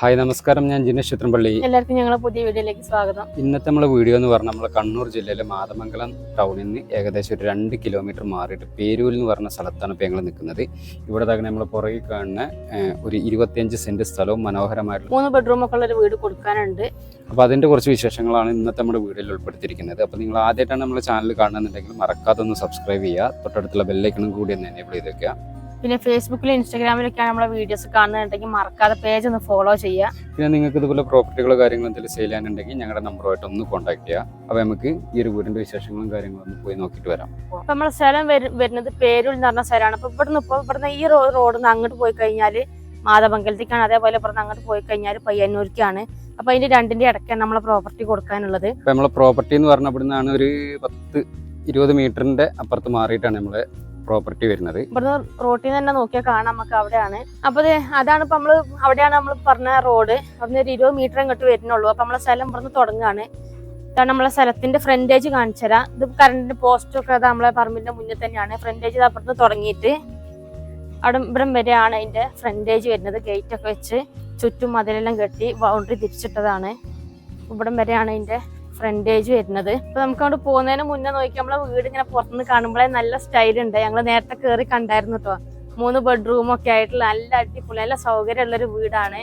Hi നമസ്കാരം. ഞാൻ ജിനേഷ് ചിത്രംപള്ളി എല്ലാവർക്കും ഞങ്ങളെ പുതിയ വീഡിയോയിലേക്ക് സ്വാഗതം. ഇന്നത്തെ നമ്മളെ വീഡിയോ എന്ന് പറഞ്ഞാൽ നമ്മളെ കണ്ണൂർ ജില്ലയിലെ മാതമംഗലം ടൗണിൽ നിന്ന് ഏകദേശം ഒരു രണ്ട് കിലോമീറ്റർ മാറിയിട്ട് പേരൂരിൽ എന്ന് പറഞ്ഞ സ്ഥലത്താണ് ഇപ്പോൾ ഞങ്ങൾ നിൽക്കുന്നത് ഇവിടെ തന്നെ നമ്മൾ പുറകിൽ കാണുന്ന ഒരു ഇരുപത്തിയഞ്ച് സെന്റ് സ്ഥലവും മനോഹരമായിട്ടുള്ള മൂന്ന് ബെഡ്റൂം ഒക്കെ ഉള്ള ഒരു വീട് കൊടുക്കാനുണ്ട്. അപ്പോൾ അതിന്റെ കുറച്ച് വിശേഷങ്ങളാണ് ഇന്നത്തെ നമ്മുടെ വീഡിയോയിൽ ഉൾപ്പെടുത്തിയിരിക്കുന്നത്. അപ്പോൾ നിങ്ങൾ ആദ്യമായിട്ടാണ് നമ്മുടെ ചാനൽ കാണുന്നുണ്ടെങ്കിൽ മറക്കാതെ ഒന്ന് സബ്സ്ക്രൈബ് ചെയ്യുക. തൊട്ടടുത്തുള്ള ബെല്ലൈക്കണും കൂടി ഒന്ന് എനേബിൾ ചെയ്ത് വെക്കുക. പിന്നെ ഫേസ്ബുക്കിലും ഇൻസ്റ്റാഗ്രാമിലൊക്കെയാണ് നമ്മളെ വീഡിയോസ് കാണുന്നുണ്ടെങ്കിൽ മറക്കാതെ പേജ് ഒന്ന് ഫോളോ ചെയ്യുക. പിന്നെ നിങ്ങൾക്ക് ഇതുപോലെ പ്രോപ്പർട്ടികളോ കാര്യങ്ങളോ എന്തെങ്കിലും സെയിൽ ചെയ്യാനുണ്ടെങ്കിൽ ഞങ്ങളുടെ നമ്പറുമായിട്ട് ഒന്ന് കോൺടാക്ട് ചെയ്യുക. അപ്പോൾ നമുക്ക് ഈ ഒരു വീടിന്റെ വിശേഷങ്ങളും കാര്യങ്ങളും ഒന്ന് പോയി നോക്കിയിട്ട് വരാം. അപ്പൊ നമ്മളെ സ്ഥലം വരു- വരുന്നത് പേരൂർ എന്ന് പറഞ്ഞ സ്ഥലമാണ്. അപ്പോൾ ഇവിടുന്ന് ഇപ്പൊ ഇവിടുന്ന് ഈ റോഡിൽ നിന്ന് അങ്ങോട്ട് പോയി കഴിഞ്ഞാൽ മാതമംഗലത്തേക്കാണ് അതേപോലെ ഇവിടുന്ന് അങ്ങോട്ട് പോയി കഴിഞ്ഞാൽ പയ്യന്നൂർക്കാണ്. അപ്പൊ അതിന്റെ രണ്ടിന്റെ ഇടയ്ക്കാണ് നമ്മളെ പ്രോപ്പർട്ടി കൊടുക്കാനുള്ളത്. നമ്മളെ പ്രോപ്പർട്ടി എന്ന് പറഞ്ഞ ഇവിടുന്നാണ് ഒരു പത്ത് ഇരുപത് മീറ്ററിന്റെ അപ്പുറത്ത് മാറിയിട്ടാണ് നമ്മളെ പ്രോപ്പർട്ടി വരുന്നത്. ഇവിടുന്ന് റോട്ടിൽ നിന്ന് തന്നെ നോക്കിയാൽ കാണാം നമുക്ക് അവിടെയാണ്. അപ്പൊ അതാണ് ഇപ്പൊ നമ്മൾ അവിടെയാണ് നമ്മൾ പറഞ്ഞ റോഡ് അവിടുന്ന് ഒരു ഇരുപത് മീറ്റർ അങ്ങോട്ട് വരുന്നുള്ളൂ. അപ്പൊ നമ്മളെ സ്ഥലം ഇവിടുന്ന് തുടങ്ങുകയാണ് ഇതാണ് നമ്മളെ സ്ഥലത്തിന്റെ ഫ്രണ്ടേജ് കാണിച്ചു തരാം. ഇത് കറണ്ടിന്റെ പോസ്റ്റ് ഒക്കെ അത് നമ്മളെ പറമ്പിന്റെ മുന്നിൽ തന്നെയാണ്. ഫ്രണ്ടേജ് അപ്പുറത്ത് തുടങ്ങിയിട്ട് അവിടെ ഇവിടം വരെയാണ് അതിന്റെ ഫ്രണ്ടേജ് വരുന്നത്. ഗേറ്റ് ഒക്കെ വെച്ച് ചുറ്റും മതിലെല്ലാം കെട്ടി ബൗണ്ടറി തിരിച്ചിട്ടതാണ്. ഇവിടം വരെയാണ് അതിന്റെ ഫ്രണ്ടേജ് വരുന്നത്. ഇപ്പൊ നമുക്ക് അവിടെ പോകുന്നതിന് മുന്നേ നോക്കി നമ്മളെ വീട് ഇങ്ങനെ പുറത്തുനിന്ന് കാണുമ്പോഴേ നല്ല സ്റ്റൈൽ ഉണ്ട്. ഞങ്ങൾ നേരത്തെ കയറി കണ്ടായിരുന്നു കേട്ടോ മൂന്ന് ബെഡ്റൂം ഒക്കെ ആയിട്ടുള്ള നല്ല അടിപൊളി നല്ല സൗകര്യമുള്ള ഒരു വീടാണ്.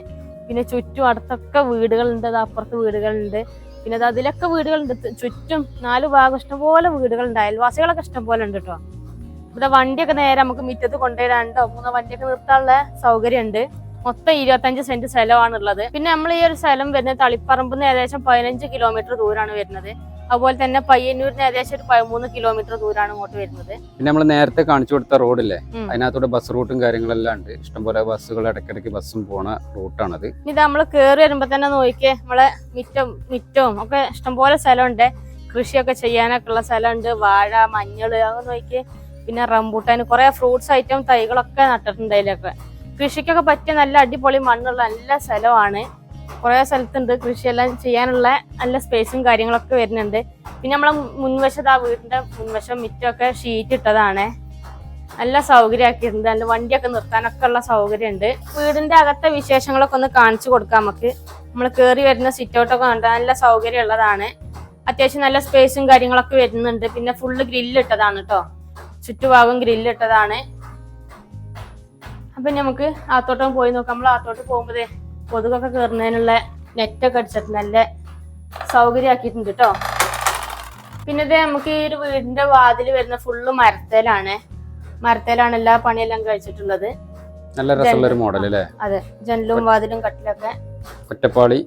പിന്നെ ചുറ്റും അടുത്തൊക്കെ വീടുകളുണ്ട് അത് അപ്പുറത്ത് വീടുകളുണ്ട്. പിന്നെ അത് അതിലൊക്കെ വീടുകളുണ്ട്. ചുറ്റും നാല് ഭാഗം ഇഷ്ടംപോലെ വീടുകളുണ്ട്. അയൽവാസികളൊക്കെ ഇഷ്ടംപോലെ ഉണ്ട് കേട്ടോ ഇവിടെ വണ്ടിയൊക്കെ നേരെ നമുക്ക് മുറ്റത്ത് കൊണ്ടുപോയി രണ്ടോ മൂന്നോ വണ്ടിയൊക്കെ നിർത്താനുള്ള സൗകര്യമുണ്ട്. മൊത്തം ഇരുപത്തഞ്ച് സെന്റ് സ്ഥലമാണുള്ളത്. പിന്നെ നമ്മൾ ഈ ഒരു സ്ഥലം വരുന്നത് തളിപ്പറമ്പിൽ നിന്ന് ഏകദേശം പതിനഞ്ച് കിലോമീറ്റർ ദൂരമാണ് വരുന്നത്. അതുപോലെ തന്നെ പയ്യന്നൂരിന് ഏകദേശം ഒരു പതിമൂന്ന് കിലോമീറ്റർ ദൂരമാണ് ഇങ്ങോട്ട് വരുന്നത്. പിന്നെ നമ്മൾ നേരത്തെ കാണിച്ചു കൊടുത്ത റോഡില്ലേ. അതിനകത്തൂടെ ബസ് റൂട്ടും കാര്യങ്ങളെല്ലാം ഉണ്ട്. ഇഷ്ടംപോലെ ബസ്സുകൾ ഇടയ്ക്കിടയ്ക്ക് ബസ്സും പോണ റൂട്ടാണത്. ഇത് നമ്മൾ കേറി വരുമ്പോ തന്നെ നോക്കിയേ നമ്മളെ മിറ്റം മിറ്റവും ഒക്കെ ഇഷ്ടംപോലെ സ്ഥലമുണ്ട്. കൃഷിയൊക്കെ ചെയ്യാനൊക്കെ ഉള്ള സ്ഥലമുണ്ട്. വാഴ മഞ്ഞൾ അതൊക്കെ നോക്കിയേ പിന്നെ റംബൂട്ടാൻ കുറെ ഫ്രൂട്ട്സ് ഐറ്റം തൈകളൊക്കെ നട്ടിട്ടുണ്ട് അതിലൊക്കെ. കൃഷിക്കൊക്കെ പറ്റിയ നല്ല അടിപൊളി മണ്ണുള്ള നല്ല സ്ഥലമാണ്. കുറെ സ്ഥലത്തുണ്ട് കൃഷിയെല്ലാം ചെയ്യാനുള്ള നല്ല സ്പേസും കാര്യങ്ങളൊക്കെ വരുന്നുണ്ട്. പിന്നെ നമ്മളെ മുൻവശത്ത് ആ വീടിന്റെ മുൻവശം മിറ്റമൊക്കെ ഷീറ്റ് ഇട്ടതാണ്. നല്ല സൗകര്യമാക്കിയിട്ടുണ്ട്. നല്ല വണ്ടിയൊക്കെ നിർത്താനൊക്കെ ഉള്ള സൗകര്യമുണ്ട്. വീടിന്റെ അകത്തെ വിശേഷങ്ങളൊക്കെ ഒന്ന് കാണിച്ചു കൊടുക്കാം നമുക്ക്. നമ്മൾ കയറി വരുന്ന സിറ്റ് ഔട്ടൊക്കെ കണ്ട നല്ല സൗകര്യം ഉള്ളതാണ് അത്യാവശ്യം നല്ല സ്പേസും കാര്യങ്ങളൊക്കെ വരുന്നുണ്ട്. പിന്നെ ഫുള്ള് ഗ്രില്ല് ഇട്ടതാണ് കേട്ടോ ചുറ്റുഭാഗം ഗ്രില്ല് ഇട്ടതാണ്. അപ്പൊ നമുക്ക് ആത്തോട്ടം പോയി നോക്കാം. നമ്മൾ ആത്തോട്ട് പോകുമ്പോഴേ കൊതുകൊക്കെ കയറുന്നതിനുള്ള നെറ്റൊക്കെ അടിച്ചിട്ട് നല്ല സൗകര്യമാക്കിയിട്ടുണ്ട് കേട്ടോ പിന്നെ ഇത് നമുക്ക് ഈ ഒരു വീടിന്റെ വാതിൽ വരുന്ന ഫുള്ള് മരത്തേലാണ്. മരത്തേലാണ് എല്ലാ പണിയെല്ലാം കഴിച്ചിട്ടുള്ളത്. നല്ല രസമുള്ള ഒരു മോഡൽ അല്ലേ അതെ. ജനലും വാതിലും കട്ടിലൊക്കെ ഒറ്റപ്പാളി.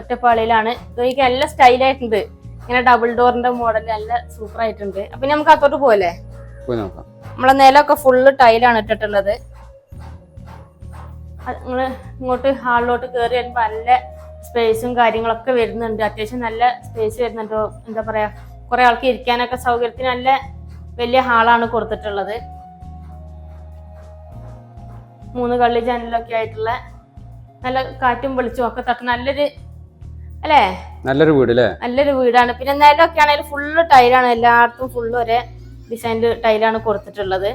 ഒറ്റപ്പാളിയിലാണ്. ഇതൊക്കെ നല്ല സ്റ്റൈലായിട്ടുണ്ട് ഇങ്ങനെ ഡബിൾ ഡോറിന്റെ മോഡൽ നല്ല സൂപ്പർ ആയിട്ടുണ്ട്. അപ്പൊ നമുക്ക് അത്തോട്ട് പോലെ പോയി നോക്കാം. നമ്മളെ നിലമൊക്കെ ഫുള്ള് ടൈലാണ് ഇട്ടിട്ടുള്ളത്. നിങ്ങൾ ഇങ്ങോട്ട് ഹാളിലോട്ട് കയറി വരുമ്പോ നല്ല സ്പേസും കാര്യങ്ങളൊക്കെ വരുന്നുണ്ട്. അത്യാവശ്യം നല്ല സ്പേസ് വരുന്നുണ്ട്. എന്താ പറയാ കുറേ ആൾക്ക് ഇരിക്കാനൊക്കെ സൗകര്യത്തിന് നല്ല വലിയ ഹാളാണ് കൊടുത്തിട്ടുള്ളത്. മൂന്ന് കള്ളി ജനലൊക്കെ ആയിട്ടുള്ള നല്ല കാറ്റും വെളിച്ചും ഒക്കെ തട്ട് നല്ലൊരു അല്ലേ? നല്ലൊരു വീട് അല്ലേ നല്ലൊരു വീടാണ്. പിന്നെ നിലമൊക്കെ ആണെങ്കിൽ ഫുള്ള് ടൈലാണ് എല്ലായിടത്തും ഫുള്ള് ഒരേ ഡിസൈനിൽ ടൈലാണ് കൊടുത്തിട്ടുള്ളത്.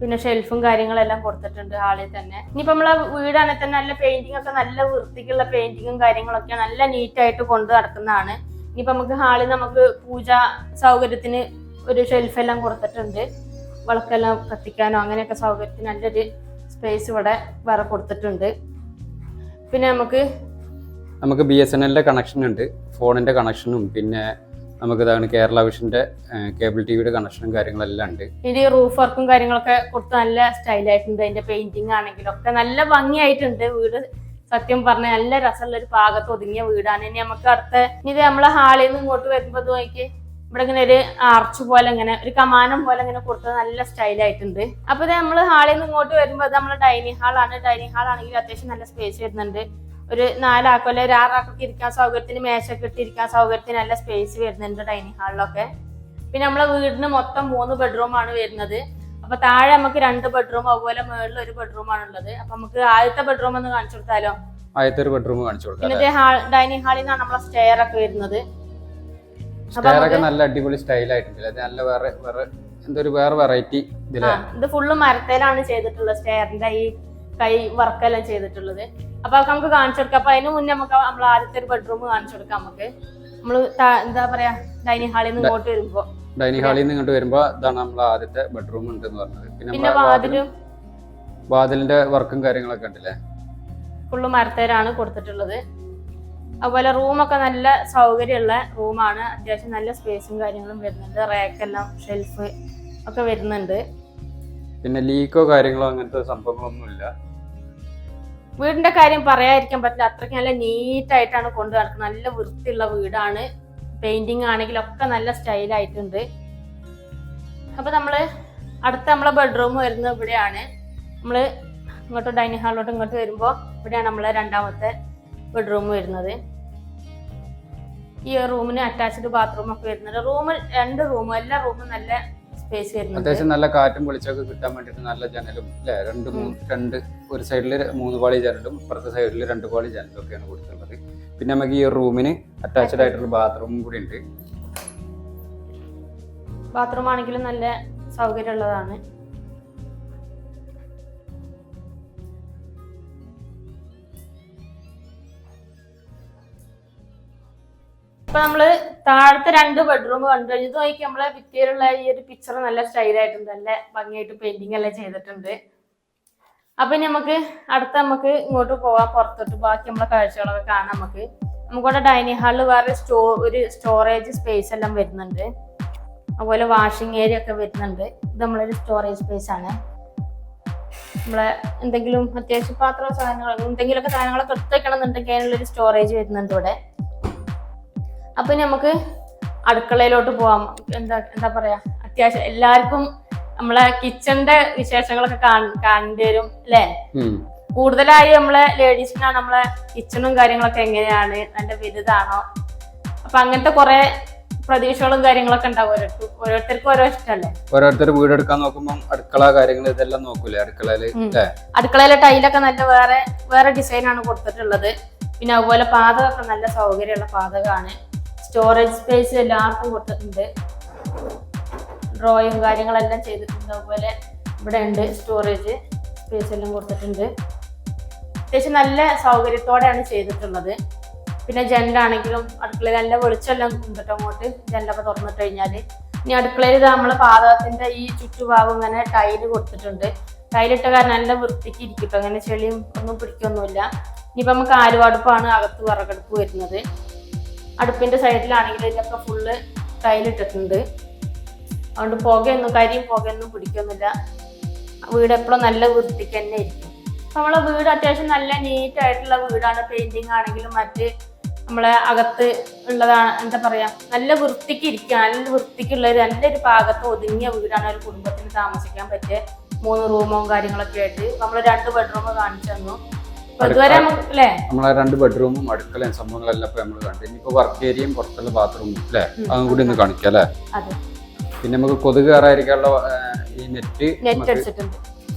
പിന്നെ ഷെൽഫും കാര്യങ്ങളെല്ലാം കൊടുത്തിട്ടുണ്ട് ഹാളിൽ തന്നെ. ഇനിയിപ്പോ നമ്മളെ വീടാണെങ്കിൽ തന്നെ നല്ല പെയിന്റിംഗ് ഒക്കെ നല്ല വൃത്തിക്കുള്ള പെയിന്റിങ്ങും കാര്യങ്ങളൊക്കെ നല്ല നീറ്റ് ആയിട്ട് കൊണ്ടു നടക്കുന്നതാണ്. ഇനിയിപ്പോ നമുക്ക് ഹാളിൽ നമുക്ക് പൂജ സൗകര്യത്തിന് ഒരു ഷെൽഫെല്ലാം കൊടുത്തിട്ടുണ്ട്. വിളക്കെല്ലാം കത്തിക്കാനോ അങ്ങനെയൊക്കെ സൗകര്യത്തിന് നല്ലൊരു സ്പേസ് ഇവിടെ വേറെ കൊടുത്തിട്ടുണ്ട്. പിന്നെ നമുക്ക് നമുക്ക് ബി എസ് എൻ എല്ലിന്റെ കണക്ഷൻ ഉണ്ട്. ഫോണിന്റെ കണക്ഷനും പിന്നെ നമുക്ക് ഇതാണ് കേരള വിഷന്റെ കേബിൾ ടിവിയുടെ കണക്ഷനും കാര്യങ്ങളെല്ലാം ഉണ്ട്. ഇതിന്റെ റൂഫ് വർക്കും കാര്യങ്ങളൊക്കെ കൊടുത്ത് നല്ല സ്റ്റൈലായിട്ടുണ്ട് അതിന്റെ പെയിന്റിങ് ആണെങ്കിലും ഒക്കെ നല്ല ഭംഗിയായിട്ടുണ്ട്. വീട് സത്യം പറഞ്ഞ നല്ല രസമുള്ള ഒരു പാകത്ത് ഒതുങ്ങിയ വീടാണ്. ഇനി നമുക്ക് അടുത്ത ഇനി ഇത് നമ്മളെ ഹാളിൽ നിന്ന് ഇങ്ങോട്ട് വരുമ്പോൾ നോക്കി ഇവിടെ ഇങ്ങനെ ഒരു ആർച്ച് പോലെ ഇങ്ങനെ ഒരു കമാനം പോലെ ഇങ്ങനെ കൊടുത്തത് നല്ല സ്റ്റൈലായിട്ടുണ്ട് അപ്പൊ ഇത് നമ്മൾ ഹാളിൽ നിന്ന് ഇങ്ങോട്ട് വരുമ്പോൾ അത് നമ്മളെ ഡൈനിങ് ഹാളാണ് ഡൈനിങ് ഹാൾ ആണെങ്കിൽ അത്യാവശ്യം നല്ല സ്പേസ് വരുന്നുണ്ട്. ഒരു നാലാക്കോ അല്ലെ ഒരു ആറാക്കൊക്കെ ഇരിക്കാൻ സൗകര്യത്തിന് മേശൊക്കെ ഇട്ടിരിക്കാൻ സൗകര്യത്തിന് നല്ല സ്പേസ് വരുന്നുണ്ട് ഡൈനിങ് ഹാളിലൊക്കെ പിന്നെ നമ്മളെ വീടിന് മൊത്തം മൂന്ന് ബെഡ്റൂം ആണ് വരുന്നത്. അപ്പൊ താഴെ നമുക്ക് രണ്ട് ബെഡ്റൂം അതുപോലെ മുകളിൽ ഒരു ബെഡ്റൂം ആണ് ഉള്ളത്. അപ്പൊ നമുക്ക് ആദ്യത്തെ ബെഡ്റൂം ഒന്ന് കാണിച്ചു കൊടുത്താലോ? ആദ്യത്തെ ഒരു ബെഡ്റൂം കാണിച്ചു കൊടുക്കാം പിന്നെ ഹാൾ ഡൈനിങ് ഹാളിൽ നിന്നാണ് നമ്മളെ സ്റ്റെയർ ഒക്കെ വരുന്നത്. സ്റ്റെയറൊക്കെ നല്ല അടിപൊളി സ്റ്റൈൽ ആയിട്ടുണ്ട് നല്ല വേറെ വേറെ എന്തൊരു വേറെ വെറൈറ്റി ഇത് ഫുള്ള് മരത്തേലാണ് ചെയ്തിട്ടുള്ളത് സ്റ്റെയറിന്റെ ഈ കൈ വർക്കെല്ലാം ചെയ്തിട്ടുള്ളത്. അപ്പൊ അതൊക്കെ നമുക്ക് കാണിച്ചു കൊടുക്കാം. അപ്പൊ അതിന് മുന്നേ നമുക്ക് നമ്മൾ ആദ്യത്തെ ഒരു ബെഡ്റൂം കാണിച്ചു കൊടുക്കാം നമുക്ക്. നമ്മൾ എന്താ പറയാ ഡൈനിങ് ഹാളിൽ നിന്ന് ഇങ്ങോട്ട് വരുമ്പോ. ഡൈനിങ് ഹാളിൽ നിന്ന് ഇങ്ങോട്ട് വരുമ്പോ ഇതാണ് നമ്മൾ ആദ്യത്തെ ബെഡ്റൂം ഉണ്ട് എന്ന് പറഞ്ഞത്. പിന്നെ വാതിലും വാതിലിന്റെ വർക്കും കാര്യങ്ങളൊക്കെ ഉണ്ടല്ലേ? ഫുള്ള് മരത്തേരാണ് കൊടുത്തിട്ടുള്ളത്. അതുപോലെ റൂമൊക്കെ നല്ല സൗകര്യമുള്ള റൂമാണ് അത്യാവശ്യം നല്ല സ്പേസും കാര്യങ്ങളും വരുന്നുണ്ട്. റാക്കെല്ലാം ഷെൽഫ് ഒക്കെ വരുന്നുണ്ട്. പിന്നെ ലീക്കോ കാര്യങ്ങളോ അങ്ങനത്തെ സംഭവങ്ങളൊന്നുമില്ല. വീടിന്റെ കാര്യം പറയാതിരിക്കാൻ പറ്റില്ല. അത്രയ്ക്ക് നല്ല നീറ്റ് ആയിട്ടാണ് കൊണ്ടു നടക്കുന്നത്. നല്ല വൃത്തിയുള്ള വീടാണ്. പെയിന്റിങ് ആണെങ്കിലും ഒക്കെ നല്ല സ്റ്റൈലായിട്ടുണ്ട് അപ്പൊ നമ്മൾ അടുത്ത നമ്മളെ ബെഡ്റൂം വരുന്നത് ഇവിടെയാണ്. നമ്മൾ ഇങ്ങോട്ട് ഡൈനിങ് ഹാളിലോട്ട് ഇങ്ങോട്ട് വരുമ്പോൾ ഇവിടെയാണ് നമ്മളെ രണ്ടാമത്തെ ബെഡ്റൂം വരുന്നത്. ഈ റൂമിന് അറ്റാച്ച്ഡ് ബാത്റൂം ഒക്കെ വരുന്നുണ്ട് റൂമിൽ രണ്ട് റൂമും എല്ലാ റൂമും നല്ല സ്പേസ് വരുന്നത് അത്യാവശ്യം നല്ല കാറ്റും വെളിച്ചമൊക്കെ കിട്ടാൻ വേണ്ടിയിട്ട് നല്ല ജനലും അല്ലെ? രണ്ട് മൂന്ന് രണ്ട് ഒരു സൈഡിൽ മൂന്ന് പാളി ജനലും ഇപ്പുറത്തെ സൈഡിൽ രണ്ട് പാളി ജനലും ഒക്കെയാണ് കൊടുത്തിട്ടുള്ളത്. പിന്നെ നമുക്ക് ഈ റൂമിന് അറ്റാച്ച്ഡ് ആയിട്ടുള്ള ബാത്റൂമും കൂടി ഉണ്ട്. ബാത്റൂം ആണെങ്കിലും നല്ല സൗകര്യമുള്ളതാണ്. ഇപ്പൊ നമ്മൾ താഴത്തെ രണ്ട് ബെഡ്റൂം കണ്ടു. കഴിഞ്ഞത് നോക്കി നമ്മളെ ഭിത്തിയിലുള്ള ഈ ഒരു പിക്ചർ നല്ല സ്റ്റൈലായിട്ടുണ്ട് നല്ല ഭംഗിയായിട്ട് പെയിന്റിംഗ് എല്ലാം ചെയ്തിട്ടുണ്ട്. അപ്പൊ ഇനി നമുക്ക് അടുത്ത നമുക്ക് ഇങ്ങോട്ട് പോവാം പുറത്തോട്ട്. ബാക്കി നമ്മളെ കാഴ്ചകളൊക്കെ കാണാം നമുക്ക്. നമുക്കവിടെ ഡൈനിങ് ഹാളിൽ വേറെ സ്റ്റോ ഒരു സ്റ്റോറേജ് സ്പേസ് എല്ലാം വരുന്നുണ്ട്. അതുപോലെ വാഷിംഗ് ഏരിയ ഒക്കെ വരുന്നുണ്ട്. ഇത് നമ്മളൊരു സ്റ്റോറേജ് സ്പേസ് ആണ്. നമ്മളെ എന്തെങ്കിലും അത്യാവശ്യ പാത്രമോ സാധനങ്ങളോ എന്തെങ്കിലുമൊക്കെ സാധനങ്ങളൊക്കെ എടുത്ത് വെക്കണം എന്നുണ്ടെങ്കിൽ അതിനുള്ളൊരു സ്റ്റോറേജ് വരുന്നുണ്ട് ഇവിടെ. അപ്പൊ നമുക്ക് അടുക്കളയിലോട്ട് പോവാം. എന്താ എന്താ പറയാ? അത്യാവശ്യം എല്ലാവർക്കും നമ്മളെ കിച്ചന്റെ വിശേഷങ്ങളൊക്കെ കാണ- കാണേണ്ടി വരും അല്ലേ? കൂടുതലായി നമ്മളെ ലേഡീസിനാണ് നമ്മളെ കിച്ചണും കാര്യങ്ങളൊക്കെ എങ്ങനെയാണ്? നല്ല വലുതാണോ? അപ്പൊ അങ്ങനത്തെ കുറെ പ്രതീക്ഷകളും കാര്യങ്ങളൊക്കെ ഉണ്ടാവും. ഓരോരുത്തർ ഓരോരുത്തർക്കും ഓരോ ഇഷ്ടമല്ലേ ഓരോരുത്തർ വീടെടുക്കാൻ നോക്കുമ്പോൾ അടുക്കള കാര്യങ്ങൾ ഇതെല്ലാം നോക്കൂലേ അടുക്കളയിൽ അടുക്കളയിലെ ടൈലൊക്കെ നല്ല വേറെ വേറെ ഡിസൈനാണ് കൊടുത്തിട്ടുള്ളത്. പിന്നെ അതുപോലെ പാതകമൊക്കെ നല്ല സൗകര്യമുള്ള പാതകമാണ് സ്റ്റോറേജ് സ്പേസ് എല്ലാവർക്കും കൊടുത്തിട്ടുണ്ട്. ഡ്രോയും കാര്യങ്ങളെല്ലാം ചെയ്തിട്ടുണ്ട്. അതുപോലെ ഇവിടെ ഉണ്ട് സ്റ്റോറേജ് സ്പേസ് എല്ലാം കൊടുത്തിട്ടുണ്ട്. അത്യാവശ്യം നല്ല സൗകര്യത്തോടെയാണ് ചെയ്തിട്ടുള്ളത്. പിന്നെ ജനലാണെങ്കിലും അടുക്കളയിൽ നല്ല വെളിച്ചെല്ലാം കൊണ്ടിട്ട് അങ്ങോട്ട് ജനലൊക്കെ തുറന്നിട്ട് കഴിഞ്ഞാൽ ഇനി അടുക്കളയിൽ ഇത് നമ്മളെ പാതകത്തിന്റെ ഈ ചുറ്റുഭാഗം ഇങ്ങനെ ടൈൽ കൊടുത്തിട്ടുണ്ട്. ടൈലിട്ട കാരണം നല്ല വൃത്തിക്ക് ഇരിക്കും അങ്ങനെ ചെളിയും ഒന്നും പിടിക്കൊന്നുമില്ല. ഇനിയിപ്പോൾ നമുക്ക് ആലുവടുപ്പാണ് അകത്ത് വിറകടുപ്പ് വരുന്നത്. അടുപ്പിന്റെ സൈഡിലാണെങ്കിൽ ഇതിനൊക്കെ ഫുള്ള് ടൈലിട്ടിട്ടുണ്ട്. അതുകൊണ്ട് പുകയൊന്നും കരിയും പുകയൊന്നും പിടിക്കൊന്നുമില്ല. വീട് എപ്പോഴും നല്ല വൃത്തിക്ക് തന്നെ ഇരിക്കും. നമ്മളെ വീട് അത്യാവശ്യം നല്ല നീറ്റ് ആയിട്ടുള്ള വീടാണ്. പെയിന്റിങ് ആണെങ്കിലും മറ്റ് നമ്മളെ അകത്ത് ഉള്ളതാണ് എന്താ പറയാ നല്ല വൃത്തിക്ക് ഇരിക്കുക. നല്ല വൃത്തിക്കുള്ള നല്ലൊരു പാകത്ത് ഒതുങ്ങിയ വീടാണ് ഒരു കുടുംബത്തിന് താമസിക്കാൻ പറ്റിയ മൂന്ന് റൂമും കാര്യങ്ങളൊക്കെ ആയിട്ട്. നമ്മൾ രണ്ട് ബെഡ്റൂം കാണിച്ചു തന്നു. നമ്മളെ രണ്ട് ബെഡ്റൂമും അടുക്കളയും സംഭവങ്ങളെല്ലാം ഇപ്പൊ നമ്മൾ കണ്ടു. ഇനിയിപ്പോ വർക്ക് ഏരിയയും പുറത്തുള്ള ബാത്റൂമും അല്ലേ അതും കൂടി ഒന്ന് കാണിക്കാം അല്ലേ പിന്നെ നമുക്ക് കൊതുക് കയറായിരിക്കാനുള്ള ഈ നെറ്റ്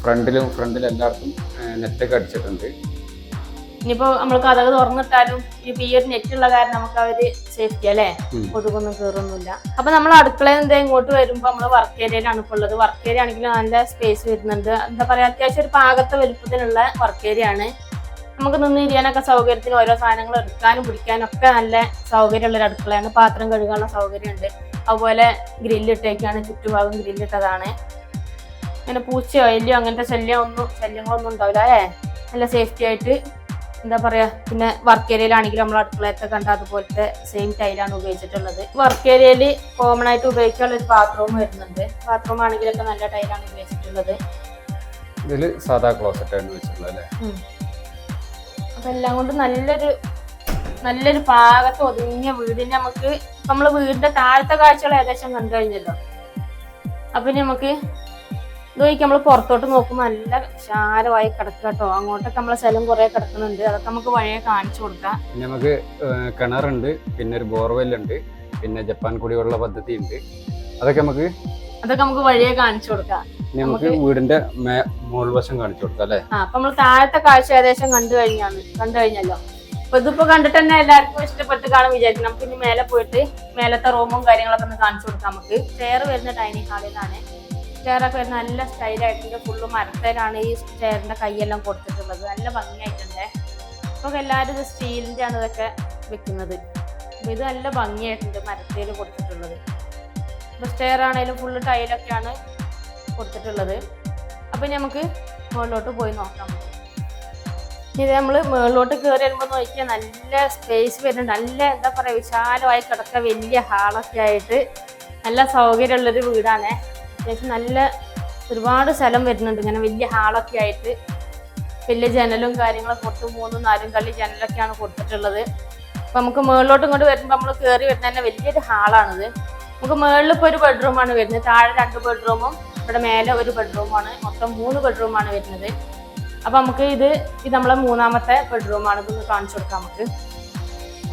ഫ്രണ്ടിലും ഫ്രണ്ടിലും എല്ലായിടത്തും നെറ്റൊക്കെ അടിച്ചിട്ടുണ്ട്. ഇനിയിപ്പോ നമ്മൾ കഥകൾ തുറന്നിട്ടാലും ഇനിയിപ്പോ ഈ ഒരു നെറ്റ് ഉള്ള കാരണം നമുക്ക് അവർ സേഫ്റ്റി അല്ലേ. കൊതുകൊന്നും കയറൊന്നുമില്ല. അപ്പൊ നമ്മൾ അടുക്കളയിൽ നിന്ന് ഇങ്ങോട്ട് വരുമ്പോ നമ്മൾ വർക്ക് ഏരിയയിലാണ് ഇപ്പൊ ഉള്ളത്. വർക്ക് ഏരിയ ആണെങ്കിലും നല്ല സ്പേസ് വരുന്നുണ്ട്. എന്താ പറയാ അത്യാവശ്യം ഒരു പാകത്തെ വലുപ്പത്തിലുള്ള വർക്ക് ഏരിയ ആണ്. നമുക്ക് നിന്ന് ഇരിയാനൊക്കെ സൗകര്യത്തിന് ഓരോ സാധനങ്ങൾ എടുക്കാനും പിടിക്കാനും ഒക്കെ നല്ല സൗകര്യമുള്ള ഒരു അടുക്കളയാണ്. പാത്രം കഴുകാനുള്ള സൗകര്യമുണ്ട്. അതുപോലെ ഗ്രില്ലിട്ടേക്കാണ് ചുറ്റുഭാഗം ഗ്രില്ലിട്ടതാണ് അങ്ങനെ പൂച്ചയോ എല്ലോ അങ്ങനത്തെ ശല്യം ഒന്നും ശല്യങ്ങളൊന്നും ഉണ്ടാവില്ല അല്ലേ? നല്ല സേഫ്റ്റി ആയിട്ട് എന്താ പറയാ പിന്നെ വർക്ക് ഏരിയയിലാണെങ്കിലും നമ്മൾ അടുക്കളയൊക്കെ കണ്ട അതുപോലത്തെ സെയിം ടൈലാണ് ഉപയോഗിച്ചിട്ടുള്ളത്. വർക്ക് ഏരിയയിൽ കോമൺ ആയിട്ട് ഉപയോഗിക്കാനുള്ള ഒരു ബാത്റൂം വരുന്നുണ്ട്. ബാത്റൂം ആണെങ്കിലൊക്കെ നല്ല ടൈലാണ് ഉപയോഗിച്ചിട്ടുള്ളത്. ഇതിൽ സാധാ ക്ലോസറ്റ് ആണ് വെച്ചിട്ടുള്ളത് അല്ലേ? അപ്പൊ എല്ലാം കൊണ്ട് നല്ലൊരു നല്ലൊരു പാകത്ത് ഒതുങ്ങിയ വീടിന് നമുക്ക് നമ്മൾ വീടിന്റെ താഴത്തെ കാഴ്ചകൾ ഏകദേശം കണ്ടു കഴിഞ്ഞല്ലോ. അപ്പൊ ഇനി നമുക്ക് ഇതൊക്കെ നമ്മൾ പുറത്തോട്ട് നോക്കുമ്പോൾ നല്ല ശാരമായി കിടക്കുക കേട്ടോ. അങ്ങോട്ടൊക്കെ നമ്മളെ സ്ഥലം കുറെ കിടക്കുന്നുണ്ട്. അതൊക്കെ നമുക്ക് വഴിയെ കാണിച്ചു കൊടുക്കാം. നമുക്ക് കിണറുണ്ട് പിന്നെ ഒരു ബോർവെൽ ഉണ്ട് പിന്നെ ജപ്പാൻ കുടിവെള്ള പദ്ധതി ഉണ്ട് അതൊക്കെ നമുക്ക് അതൊക്കെ നമുക്ക് വഴിയെ കാണിച്ചു കൊടുക്കാം. നമുക്ക് വീടിന്റെ മുകൾവശം കാണിച്ചു കൊടുക്കാം അല്ലേ? അപ്പൊ നമ്മൾ താഴത്തെ കാഴ്ച ഏകദേശം കണ്ടു കഴിഞ്ഞാണ് കണ്ടു കഴിഞ്ഞല്ലോ. അപ്പൊ ഇതിപ്പോ കണ്ടിട്ട് തന്നെ എല്ലാവർക്കും ഇഷ്ടപ്പെട്ട് കാണാൻ വിചാരിക്കും നമുക്ക് ഇനി മേലെ പോയിട്ട് മേലത്തെ റൂമും കാര്യങ്ങളൊക്കെ ഒന്ന് കാണിച്ചു കൊടുക്കാം നമുക്ക്. ചെയർ വരുന്ന ഡൈനിങ് ഹാളിലാണ് സ്റ്റെയറൊക്കെ വരുന്ന നല്ല സ്റ്റൈലായിട്ടുണ്ട് ഫുള്ള് മരത്തേലാണ് ഈ സ്റ്റെയറിന്റെ കൈയെല്ലാം കൊടുത്തിട്ടുള്ളത്. നല്ല ഭംഗിയായിട്ടുണ്ട്. ഇപ്പൊ എല്ലാവരും ഇത് സ്റ്റീലിന്റെ ആണ് ഇതൊക്കെ വെക്കുന്നത്. അപ്പൊ ഇത് നല്ല ഭംഗിയായിട്ടുണ്ട് മരത്തേൽ കൊടുത്തിട്ടുള്ളത്. ഇപ്പൊ സ്റ്റെയർ ആണെങ്കിലും ഫുള്ള് ടൈലൊക്കെയാണ് കൊടുത്തിട്ടുള്ളത്. അപ്പൊ നമുക്ക് മുകളിലോട്ട് പോയി നോക്കാം. ഇത് നമ്മൾ മുകളിലോട്ട് കയറി വരുമ്പോൾ നോക്കിയാൽ നല്ല സ്പേസ് വരുന്നുണ്ട്. നല്ല എന്താ പറയുക വിശാലമായി കിടക്ക വലിയ ഹാളൊക്കെ ആയിട്ട് നല്ല സൗകര്യമുള്ളൊരു വീടാണ്. അത്യാവശ്യം നല്ല ഒരുപാട് സ്ഥലം വരുന്നുണ്ട്. ഇങ്ങനെ വലിയ ഹാളൊക്കെ ആയിട്ട് വലിയ ജനലും കാര്യങ്ങളൊക്കെ കൊടുത്ത് മൂന്നും നാലും കള്ളി ജനലൊക്കെയാണ് കൊടുത്തിട്ടുള്ളത്. അപ്പം നമുക്ക് മുകളിലോട്ട് ഇങ്ങോട്ട് വരുമ്പോൾ നമ്മൾ കയറി വരുന്ന തന്നെ വലിയൊരു ഹാളാണിത് നമുക്ക് മുകളിൽ ഇപ്പോൾ ഒരു ബെഡ്റൂമാണ് വരുന്നത്. താഴെ രണ്ട് ബെഡ്റൂമും ഇവിടെ മേലെ ഒരു ബെഡ്റൂമാണ് മൊത്തം മൂന്ന് ബെഡ്റൂമാണ് വരുന്നത്. അപ്പം നമുക്ക് ഇത് ഇത് നമ്മളെ മൂന്നാമത്തെ ബെഡ്റൂമാണ് ഇതൊന്ന് കാണിച്ചു കൊടുക്കാം നമുക്ക്.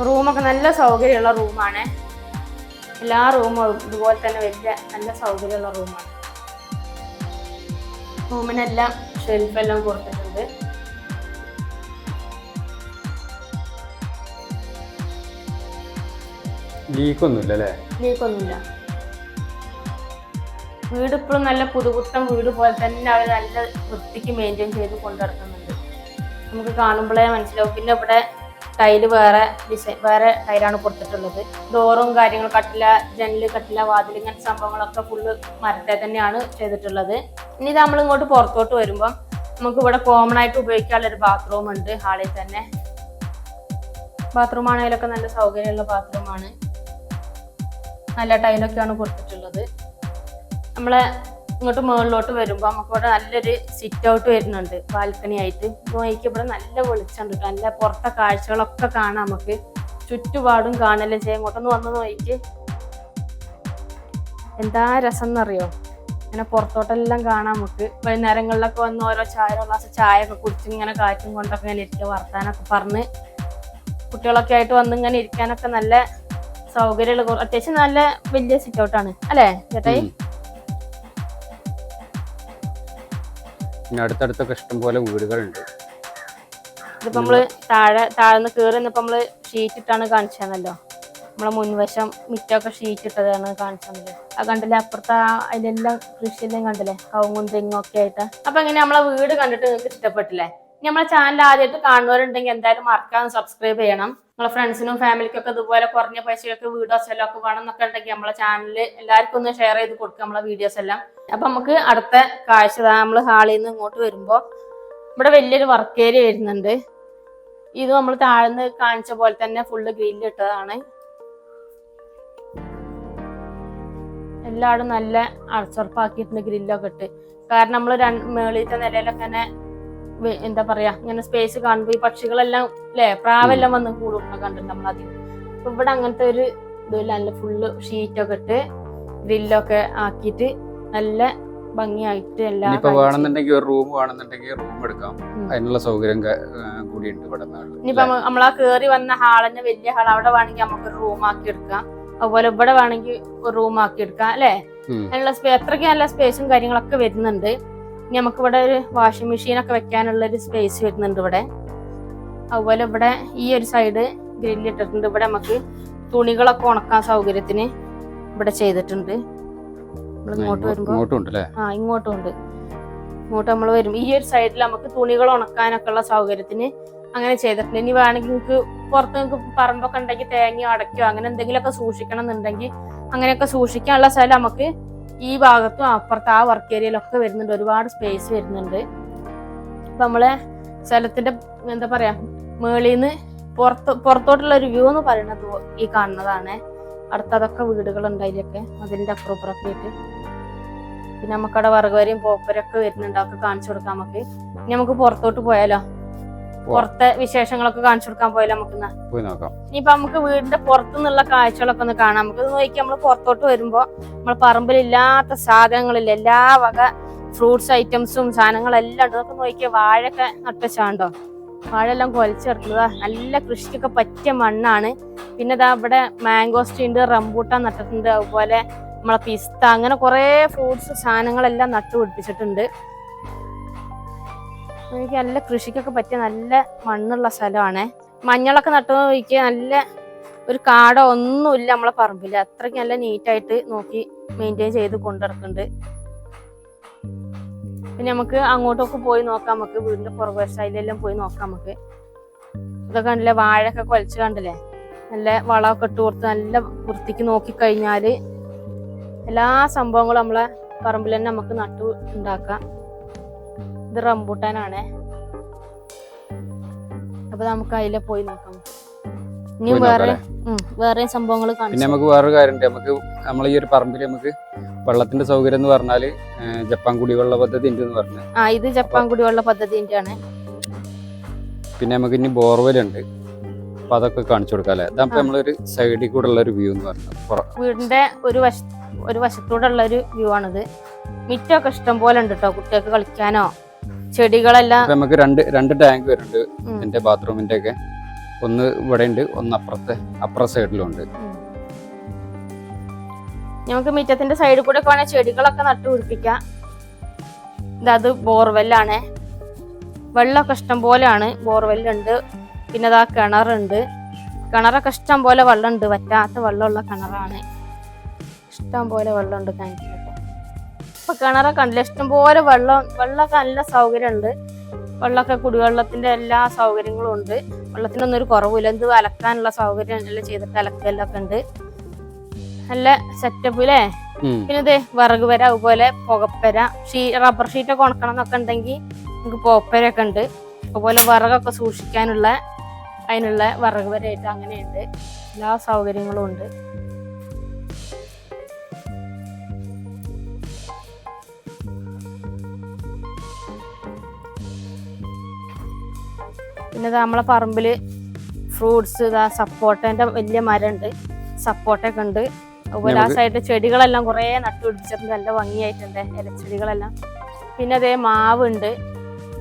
റൂമൊക്കെ നല്ല സൗകര്യമുള്ള റൂമാണ് എല്ലാ റൂമും ഇതുപോലെ തന്നെ വലിയ നല്ല സൗകര്യമുള്ള റൂമാണ് റൂമിനെല്ലാം ഷെൽഫെല്ലാം കൊടുത്തിട്ടുണ്ട്. ലീക്കൊന്നുമില്ല അല്ലേ ലീക്കൊന്നുമില്ല. വീട് ഇപ്പോഴും നല്ല പുതുപുത്തൻ വീട് പോലെ തന്നെ അവർ നല്ല വൃത്തിക്ക് മെയിന്റെയിൻ ചെയ്ത് കൊണ്ടുനടക്കുന്നുണ്ട്. നമുക്ക് കാണുമ്പോഴേ മനസ്സിലാവും. പിന്നെ ഇവിടെ ടൈൽ വേറെ ഡിസൈൻ വേറെ ടൈലാണ് കൊടുത്തിട്ടുള്ളത്. ഡോറും കാര്യങ്ങളും കട്ടില ജനൽ കട്ടില വാതിൽ ഇങ്ങനത്തെ സംഭവങ്ങളൊക്കെ ഫുള്ള് മരത്തെ തന്നെയാണ് ചെയ്തിട്ടുള്ളത്. ഇനി നമ്മൾ ഇങ്ങോട്ട് പുറത്തോട്ട് വരുമ്പോൾ നമുക്ക് ഇവിടെ കോമൺ ആയിട്ട് ഉപയോഗിക്കാനുള്ള ഒരു ബാത്റൂം ഉണ്ട്. ഹാളിൽ തന്നെ. ബാത്റൂം ആണെങ്കിലൊക്കെ നല്ല സൗകര്യമുള്ള ബാത്റൂമാണ് നല്ല ടൈലൊക്കെയാണ് കൊടുത്തിട്ടുള്ളത്. നമ്മളെ ഇങ്ങോട്ട് മുകളിലോട്ട് വരുമ്പോൾ നമുക്ക് ഇവിടെ നല്ലൊരു സിറ്റ് ഔട്ട് വരുന്നുണ്ട് ബാൽക്കണി ആയിട്ട്. നോക്കി ഇവിടെ നല്ല വെളിച്ചമുണ്ട് നല്ല പുറത്തെ കാഴ്ചകളൊക്കെ കാണാം നമുക്ക്. ചുറ്റുപാടും കാണലും ചെയ്യാം. ഇങ്ങോട്ടൊന്ന് വന്ന് നോക്കി എന്താ രസം എന്നറിയോ ഇങ്ങനെ പുറത്തോട്ടെല്ലാം കാണാം നമുക്ക്. വൈകുന്നേരങ്ങളിലൊക്കെ വന്ന് ഓരോ ചായ ഗ്ലാസ് ചായ ഒക്കെ കുടിച്ച് ഇങ്ങനെ കാറ്റും കൊണ്ടൊക്കെ ഇങ്ങനെ ഇരിക്കുക വർത്താനൊക്കെ പറഞ്ഞ് കുട്ടികളൊക്കെ ആയിട്ട് വന്ന് ഇങ്ങനെ ഇരിക്കാനൊക്കെ നല്ല സൗകര്യമുള്ള കുറ- അത്യാവശ്യം നല്ല വലിയ സിറ്റ് ഔട്ടാണ് അല്ലേ ചേട്ടായി. പിന്നെ അടുത്തടുത്തൊക്കെ ഇഷ്ടംപോലെ വീടുകളുണ്ട്. ഇതിപ്പോ നമ്മൾ താഴെ താഴ്ന്ന് കയറി നിന്നപ്പോ നമ്മൾ ഷീറ്റ് ഇട്ടാണ് കാണിച്ചതല്ലോ നമ്മളെ മുൻവശം മിറ്റൊക്കെ ഷീറ്റ് ഇട്ടതാണ് കാണിച്ചത് ആ കണ്ടില്ലേ? അപ്പുറത്തെ അതിലെല്ലാം കൃഷിയെല്ലാം കണ്ടില്ലേ? കവുങ്ങും തെങ്ങും ഒക്കെ ആയിട്ട്. അപ്പൊ ഇങ്ങനെ നമ്മളെ വീട് കണ്ടിട്ട് നിങ്ങൾക്ക് ഇഷ്ടപ്പെട്ടില്ലേ? നമ്മളെ ചാനൽ ആദ്യമായിട്ട് കാണുന്നവരുണ്ടെങ്കിൽ എന്തായാലും മറക്കാതെ സബ്സ്ക്രൈബ് ചെയ്യണം. നമ്മളെ ഫ്രണ്ട്സിനും ഫാമിലിക്കൊക്കെ ഇതുപോലെ കുറഞ്ഞ പൈസയൊക്കെ വീഡിയോസ് എല്ലാം ഒക്കെ വേണം എന്നൊക്കെ ഉണ്ടെങ്കിൽ നമ്മളെ ചാനലിൽ എല്ലാവർക്കും ഒന്ന് ഷെയർ ചെയ്ത് കൊടുക്കുക നമ്മളെ വീഡിയോസ് എല്ലാം. അപ്പൊ നമുക്ക് അടുത്ത കാഴ്ച നമ്മൾ ഹാളിൽ നിന്ന് ഇങ്ങോട്ട് വരുമ്പോ ഇവിടെ വലിയൊരു വർക്ക് ഏരിയ വരുന്നുണ്ട്. ഇത് നമ്മൾ താഴ്ന്ന് കാണിച്ച പോലെ തന്നെ ഫുള്ള് ഗ്രില്ല് ഇട്ടതാണ്. എല്ലായിടും നല്ല അടച്ചുറപ്പാക്കിയിട്ടുണ്ട് ഗ്രില്ലൊക്കെ ഇട്ട്. കാരണം നമ്മൾ മേളിലത്തെ നിലയിലൊക്കെ തന്നെ എന്താ പറയാ ഇങ്ങനെ സ്പേസ് കാണുമ്പോൾ ഈ പക്ഷികളെല്ലാം അല്ലേ പ്രാവെല്ലാം വന്ന് കൂടുന്ന കണ്ടിട്ട് നമ്മൾ ആദ്യം. അപ്പൊ ഇവിടെ അങ്ങനത്തെ ഒരു ഇതില്ല നല്ല ഫുള്ള് ഷീറ്റൊക്കെ ഇട്ട് ഗ്രില്ലൊക്കെ ആക്കിയിട്ട് നല്ല ഭംഗിയായിട്ട് എല്ലാം ഇപ്പൊ വേണമെന്നുണ്ടെങ്കിൽ ഒരു റൂം വേണമെന്നുണ്ടെങ്കിൽ റൂം എടുക്കാം. അതിനുള്ള സൗകര്യം കൂടിയുണ്ട് ഇവിടെ. ഇനിയിപ്പോ നമ്മളാ കേറി വന്ന ഹാളന്നെ വലിയ ഹാൾ അവിടെ വേണമെങ്കിൽ നമുക്ക് ഒരു റൂം ആക്കി എടുക്കാം. അതുപോലെ ഇവിടെ വേണമെങ്കിൽ ഒരു റൂം ആക്കി എടുക്കാം. അല്ലെ. അതിനുള്ള സ്പേ അത്രയ്ക്ക് നല്ല സ്പേസും കാര്യങ്ങളൊക്കെ വരുന്നുണ്ട്. നമുക്ക് ഇവിടെ ഒരു വാഷിംഗ് മെഷീൻ ഒക്കെ വെക്കാനുള്ള ഒരു സ്പേസ് വരുന്നുണ്ട് ഇവിടെ. അതുപോലെ ഇവിടെ ഈ ഒരു സൈഡ് ഗ്രില്ല് ഇട്ടിട്ടുണ്ട്. ഇവിടെ നമുക്ക് തുണികളൊക്കെ ഉണക്കാൻ സൗകര്യത്തിന് ഇവിടെ ചെയ്തിട്ടുണ്ട്. നമ്മൾ ഇങ്ങോട്ട് വരുമ്പോൾ ആ ഇങ്ങോട്ടും ഉണ്ട് ഇങ്ങോട്ട് നമ്മൾ വരും. ഈ ഒരു സൈഡിൽ നമുക്ക് തുണികൾ ഉണക്കാനൊക്കെ ഉള്ള സൗകര്യത്തിന് അങ്ങനെ ചെയ്തിട്ടുണ്ട്. ഇനി വേണമെങ്കിൽ നിങ്ങൾക്ക് പുറത്ത് നിങ്ങൾക്ക് പറമ്പൊക്കെ ഉണ്ടെങ്കിൽ തേങ്ങ അടയ്ക്കോ അങ്ങനെ എന്തെങ്കിലുമൊക്കെ സൂക്ഷിക്കണം എന്നുണ്ടെങ്കിൽ അങ്ങനെയൊക്കെ സൂക്ഷിക്കാനുള്ള സ്ഥലം നമുക്ക് ഈ ഭാഗത്തും അപ്പുറത്ത് ആ വർക്ക് ഏരിയയിലൊക്കെ വരുന്നുണ്ട് ഒരുപാട് സ്പേസ് വരുന്നുണ്ട്. അപ്പൊ നമ്മളെ സ്ഥലത്തിന്റെ എന്താ പറയാ മേളിൽ നിന്ന് പുറത്ത് പുറത്തോട്ടുള്ള ഒരു വ്യൂ എന്ന് പറയുന്നത് ഈ കാണുന്നതാണ്. അടുത്തതൊക്കെ വീടുകളുണ്ട് അതിലൊക്കെ അതിന്റെ അപ്പുറം ഇപ്പുറമൊക്കെ ആയിട്ട്. പിന്നെ നമുക്കവിടെ വറകുവരെയും പോപ്പരൊക്കെ വരുന്നുണ്ട് അതൊക്കെ കാണിച്ചു കൊടുക്കാം നമുക്ക്. ഇനി നമുക്ക് പുറത്തോട്ട് പോയാലോ? പുറത്തെ വിശേഷങ്ങളൊക്കെ കാണിച്ചു കൊടുക്കാൻ പോയാലും നമുക്ക് പോയി നോക്കാം. ഇനിയിപ്പൊ നമുക്ക് വീടിന്റെ പുറത്തുനിന്നുള്ള കാഴ്ചകളൊക്കെ ഒന്ന് കാണാം. നമുക്ക് നോക്കി നമ്മൾ പുറത്തോട്ട് വരുമ്പോ നമ്മൾ പറമ്പിലില്ലാത്ത സാധനങ്ങളില്ല എല്ലാ വക ഫ്രൂട്ട്സ് ഐറ്റംസും സാധനങ്ങളെല്ലാം ഉണ്ട്. അതൊക്കെ നോക്കിയാൽ വാഴയൊക്കെ നട്ടുവെച്ചാണ്ടോ? വാഴെല്ലാം കുലച്ചെടുക്കുന്നതാ നല്ല കൃഷിക്കൊക്കെ പറ്റിയ മണ്ണാണ്. പിന്നെ ഇതാ ഇവിടെ മാംഗോസ്റ്റി ഉണ്ട് റംബൂട്ടാൻ നട്ടിട്ടുണ്ട്. അതുപോലെ നമ്മളെ പിസ്ത അങ്ങനെ കുറേ ഫ്രൂട്ട്സ് സാധനങ്ങളെല്ലാം നട്ടുപിടിപ്പിച്ചിട്ടുണ്ട്. എനിക്ക് നല്ല കൃഷിക്കൊക്കെ പറ്റിയ നല്ല മണ്ണുള്ള സ്ഥലമാണ്. മഞ്ഞളൊക്കെ നട്ടു നോക്കിയാൽ നല്ല ഒരു കാടോ ഒന്നുമില്ല നമ്മളെ പറമ്പിൽ അത്രയ്ക്ക് നല്ല നീറ്റായിട്ട് നോക്കി മെയിന്റെയിൻ ചെയ്ത് കൊണ്ടുനടക്കുന്നുണ്ട്. പിന്നെ നമുക്ക് അങ്ങോട്ടൊക്കെ പോയി നോക്കാം. നമുക്ക് വീടിന്റെ പുറകുവശയിലെല്ലാം പോയി നോക്കാം നമുക്ക്. ഇതൊക്കെ കണ്ടില്ലേ? വാഴയൊക്കെ കൊലച്ച് കണ്ടില്ലേ? നല്ല വളമൊക്കെ ഇട്ട് കൊടുത്ത് നല്ല വൃത്തിക്ക് നോക്കിക്കഴിഞ്ഞാൽ എല്ലാ സംഭവങ്ങളും നമ്മളെ പറമ്പിൽ തന്നെ നമുക്ക് നട്ടു ഉണ്ടാക്കാം. ഇത് റംബൂട്ടാനാണ്. അപ്പൊ നമുക്ക് അതിലെ പോയി നോക്കാം. ഇനി വേറെ വേറെ സംഭവങ്ങൾ പിന്നെ നമുക്ക് വേറൊരു കാര്യമുണ്ട്. നമുക്ക് നമ്മൾ ഈ ഒരു പറമ്പിൽ നമുക്ക് വെള്ളത്തിന്റെ സൗകര്യം എന്ന് പറഞ്ഞാൽ ജപ്പാൻ കുടിവെള്ള പദ്ധതി ഉണ്ട് എന്ന് പറഞ്ഞു. ആ ഇത് ജപ്പാൻ കുടിവെള്ള പദ്ധതിന്റെ ആണ് പിന്നെ നമുക്ക് ഇനി ബോർവെൽ ഉണ്ട് അപ്പൊ അതൊക്കെ കാണിച്ചു കൊടുക്കാം അല്ലേ? ഇതപ്പോ ഒരു നമ്മളൊരു സൈഡിൽ കൂടെ ഉള്ള ഒരു വ്യൂ എന്ന് പറഞ്ഞത് വീടിന്റെ ഒരു വശ ഒരു വശത്തൂടെ ഉള്ള ഒരു വ്യൂ ആണിത്. മിറ്റൊക്കെ ഇഷ്ടം പോലെ ഉണ്ട് കേട്ടോ കുട്ടികൾക്ക് കളിക്കാനോ ചെടികളെല്ലാം നമുക്ക് രണ്ട് രണ്ട് ടാങ്ക് വരുന്നുണ്ട് എന്റെ ബാത്റൂമിന്റെ ഒക്കെ. ഒന്ന് ഇവിടെ ഉണ്ട് ഒന്ന് അപ്പുറത്തെ അപ്പുറ സൈഡിലും ഉണ്ട്. നമുക്ക് മിറ്റത്തിന്റെ സൈഡിൽ കൂടെ ഒക്കെ വേണേൽ ചെടികളൊക്കെ നട്ടു പിടിപ്പിക്കാം. ഇതത് ബോർവെല്ലാണ് വെള്ളമൊക്കെ ഇഷ്ടം പോലെയാണ് ബോർവെല്ലുണ്ട് പിന്നെ അതാ കിണറുണ്ട് കിണറൊക്കെ ഇഷ്ടം പോലെ വെള്ളമുണ്ട് വറ്റാത്ത വെള്ളമുള്ള കിണറാണ്. ഇഷ്ടം പോലെ വെള്ളമുണ്ട് കിണറ്റിലൊക്കെ. ഇപ്പൊ കിണറൊക്കെ കണ്ടില്ല? ഇഷ്ടംപോലെ വെള്ളം വെള്ളമൊക്കെ നല്ല സൗകര്യമുണ്ട്. വെള്ളമൊക്കെ കുടിവെള്ളത്തിന്റെ എല്ലാ സൗകര്യങ്ങളും ഉണ്ട്. വെള്ളത്തിനൊന്നും ഒരു കുറവില്ല. എന്ത് അലക്കാനുള്ള സൗകര്യം എല്ലാം ചെയ്തിട്ട് അലക്കലൊക്കെ ഉണ്ട്. നല്ല സെറ്റപ്പ് അല്ലേ. പിന്നെ ഇത് വിറക് വര അതുപോലെ പുകപ്പര ഷീ റബ്ബർ ഷീറ്റൊക്കെ ഉണക്കണം എന്നൊക്കെ ഉണ്ടെങ്കിൽ നമുക്ക് പുകപ്പരയൊക്കെ ഉണ്ട്. അതുപോലെ വിറകൊക്കെ സൂക്ഷിക്കാനുള്ള അതിനുള്ള വിറക് വരയായിട്ട് അങ്ങനെയുണ്ട്. എല്ലാ സൗകര്യങ്ങളും ഉണ്ട്. പിന്നെ നമ്മളെ പറമ്പിൽ ഫ്രൂട്ട്സ് ഇതാ സപ്പോട്ടേന്റെ വലിയ മരമുണ്ട് സപ്പോട്ടൊക്കെ ഉണ്ട്. അതുപോലെ ആ സൈഡിൽ ചെടികളെല്ലാം കുറേ നട്ടുപിടിപ്പിച്ചിട്ടുണ്ട് നല്ല ഭംഗിയായിട്ടുണ്ട് ഇലച്ചെടികളെല്ലാം. പിന്നെ അതേ മാവുണ്ട്.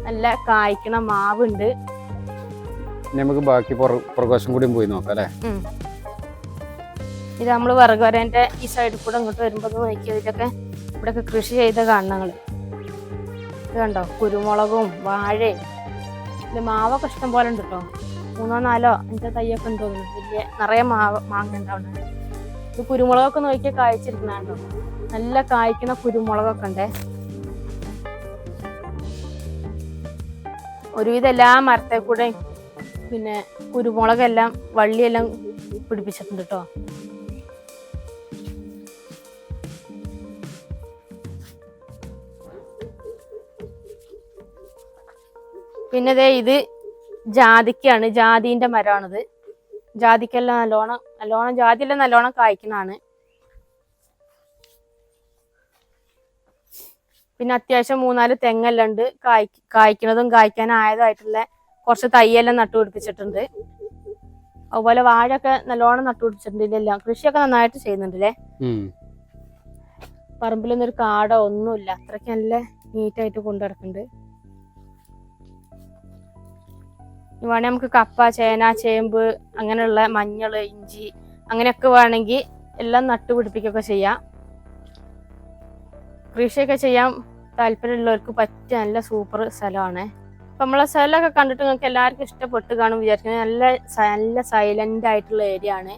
നല്ല കായ്ക്കണ മാവുണ്ട്. ഉണ്ട് നമുക്ക് ബാക്കി പ്രകാശം കൂടി കൂടിയും പോയി നോക്കാം അല്ലേ? ഇത് നമ്മൾ വിറക് വരേന്റെ ഈ സൈഡിൽ കൂടെ ഇങ്ങോട്ട് വരുമ്പോൾ നോക്കി ഇതിലൊക്കെ ഇവിടെയൊക്കെ കൃഷി ചെയ്ത കാണണങ്ങൾ ഇത് കണ്ടോ? കുരുമുളകും വാഴയും ഇത് മാവൊക്കെ ഇഷ്ടം പോലെ ഉണ്ട് കേട്ടോ മൂന്നോ നാലോ അഞ്ചോ തയ്യൊക്കെ ഉണ്ട് തോന്നുന്നു. വലിയ നിറയെ മാവ് മാങ്ങ ഉണ്ടാവുന്നത്. ഇത് കുരുമുളകൊക്കെ നോക്കിയാൽ കേട്ടോ നല്ല കായ്ക്കുന്ന കുരുമുളകൊക്കെ ഉണ്ടേ. ഒരുവിധം എല്ലാ മരത്തെ കൂടെ പിന്നെ കുരുമുളകെല്ലാം വള്ളിയെല്ലാം പിടിപ്പിച്ചിട്ടുണ്ട് കേട്ടോ പിന്നെ ദേ ഇത് ജാതിക്കാണ് ജാതിന്റെ മരമാണിത് ജാതിക്കെല്ലാം നല്ലോണം നല്ലോണം ജാതിയെല്ലാം നല്ലോണം കായ്ക്കുന്നതാണ്. പിന്നെ അത്യാവശ്യം മൂന്നാൽ തെങ്ങെല്ലാം ഉണ്ട്. കായ് കായ്ക്കുന്നതും കായ്ക്കാനായതായിട്ടുള്ള കുറച്ച് തൈയെല്ലാം നട്ടുപിടിപ്പിച്ചിട്ടുണ്ട് അതുപോലെ വാഴയൊക്കെ നല്ലോണം നട്ടുപിടിച്ചിട്ടുണ്ട് ഇതെല്ലാം കൃഷിയൊക്കെ നന്നായിട്ട് ചെയ്യുന്നുണ്ട് അല്ലേ ഉം. പറമ്പിലൊന്നും ഒരു കാടോ ഒന്നുമില്ല. അത്രയ്ക്ക് നല്ല നീറ്റായിട്ട് കൊണ്ടു നടക്കുന്നുണ്ട് വേണേ നമുക്ക് കപ്പ ചേന ചേമ്പ് അങ്ങനെയുള്ള മഞ്ഞൾ ഇഞ്ചി അങ്ങനെയൊക്കെ വേണമെങ്കിൽ എല്ലാം നട്ടുപിടിപ്പിക്കുകയൊക്കെ ചെയ്യാം. കൃഷിയൊക്കെ ചെയ്യാൻ താല്പര്യമുള്ളവർക്ക് പറ്റിയ നല്ല സൂപ്പർ സ്ഥലമാണ്. അപ്പം നമ്മളെ സ്ഥലമൊക്കെ കണ്ടിട്ട് നിങ്ങൾക്ക് എല്ലാവർക്കും ഇഷ്ടപ്പെട്ട് കാണും വിചാരിക്കുന്നത് നല്ല നല്ല സൈലന്റ് ആയിട്ടുള്ള ഏരിയ ആണ്.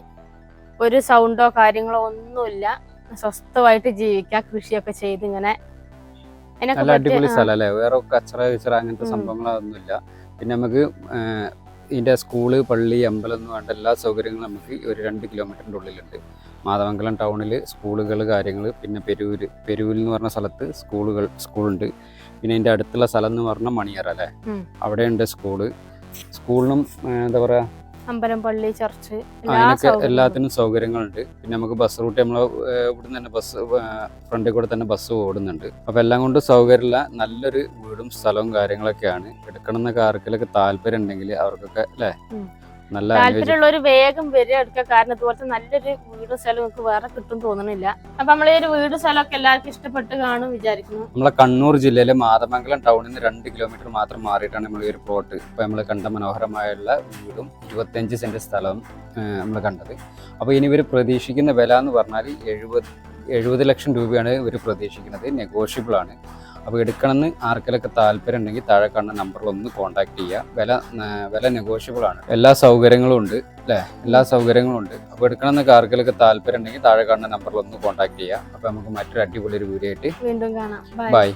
ഒരു സൗണ്ടോ കാര്യങ്ങളോ ഒന്നുമില്ല. സ്വസ്ഥമായിട്ട് ജീവിക്കാം കൃഷിയൊക്കെ ചെയ്ത് ഇങ്ങനെ. അതിനൊക്കെ അടിപൊളി സ്ഥലം അല്ലേ? വേറെ കച്ചറ കച്ചറ അങ്ങനത്തെ സംഭവങ്ങളൊന്നുമില്ല പിന്നെ നമുക്ക് ഇതിന്റെ സ്കൂൾ പള്ളി അമ്പലം എന്ന് വേണ്ട എല്ലാ സൗകര്യങ്ങളും നമുക്ക് ഒരു രണ്ട് കിലോമീറ്ററിന്റെ ഉള്ളിലുണ്ട്. മാതമംഗലം ടൗണിൽ സ്കൂളുകൾ കാര്യങ്ങൾ പിന്നെ പെരൂര്. പെരൂരിൽ എന്ന് പറഞ്ഞ സ്ഥലത്ത് സ്കൂളുകൾ സ്കൂളുണ്ട്. പിന്നെ ഇതിന്റെ അടുത്തുള്ള സ്ഥലം എന്ന് പറഞ്ഞാൽ മണിയറ അല്ലേ. അവിടെയുണ്ട് സ്കൂൾ. സ്കൂളിനും എന്താ പറയാ അമ്പലം പള്ളി ചർച്ച് അതിനൊക്കെ എല്ലാത്തിനും സൗകര്യങ്ങളുണ്ട്. പിന്നെ നമുക്ക് ബസ് റൂട്ട് നമ്മൾ ഇവിടുന്ന് തന്നെ ബസ് ഫ്രണ്ടിൽ കൂടെ തന്നെ ബസ് ഓടുന്നുണ്ട്. അപ്പൊ എല്ലാം കൊണ്ടും സൗകര്യമുള്ള നല്ലൊരു വീടും സ്ഥലവും കാര്യങ്ങളൊക്കെയാണ്. എടുക്കണം എന്നൊക്കെ ആർക്കെങ്കിലൊക്കെ താല്പര്യം ഉണ്ടെങ്കിൽ അവർക്കൊക്കെ അല്ലേ. നല്ല താല്പര്യമുള്ളവർ വേഗം വരിക എടുക്കുക. കാരണം ഇതുപോലത്തെ നല്ലൊരു വീടും സ്ഥലവും നമുക്ക് വേറെ കിട്ടും തോന്നണില്ല. അപ്പൊ നമ്മളെ ഒരു വീട് സ്ഥലമൊക്കെ എല്ലാവർക്കും ഇഷ്ടപ്പെട്ട് കാണും വിചാരിക്കുന്നു. നമ്മളെ കണ്ണൂർ ജില്ലയിലെ മാതമംഗലം ടൗണിൽ നിന്ന് രണ്ട് കിലോമീറ്റർ മാത്രം മാറിയിട്ടാണ് നമ്മൾ ഈ ഒരു പ്ലോട്ട് ഇപ്പൊ നമ്മൾ കണ്ട മനോഹരമായുള്ള വീടും ഇരുപത്തിയഞ്ച് സെന്റ് സ്ഥലവും നമ്മൾ കണ്ടത്. അപ്പോൾ ഇനി ഇവർ പ്രതീക്ഷിക്കുന്ന വില എന്ന് പറഞ്ഞാൽ എഴുപത് എഴുപത് ലക്ഷം രൂപയാണ് ഇവർ പ്രതീക്ഷിക്കുന്നത്. നെഗോഷ്യബിൾ ആണ്. അപ്പോൾ എടുക്കണമെന്ന് ആർക്കെങ്കിലൊക്കെ താല്പര്യം ഉണ്ടെങ്കിൽ താഴെ കാണുന്ന നമ്പറിൽ ഒന്ന് കോൺടാക്ട് ചെയ്യുക. വില വില നെഗോഷ്യബിൾ ആണ്. എല്ലാ സൗകര്യങ്ങളും ഉണ്ട് അല്ലേ? എല്ലാ സൗകര്യങ്ങളും ഉണ്ട്. അപ്പോൾ എടുക്കണമെന്നൊക്കെ ആർക്കെങ്കിലൊക്കെ താല്പര്യം ഉണ്ടെങ്കിൽ താഴെ കാണുന്ന നമ്പറിൽ ഒന്ന് കോൺടാക്ട് ചെയ്യുക. അപ്പോൾ നമുക്ക് മറ്റൊരു അടിപൊളി ഒരു വീഡിയോ ആയിട്ട് വീണ്ടും കാണാം. Bye bye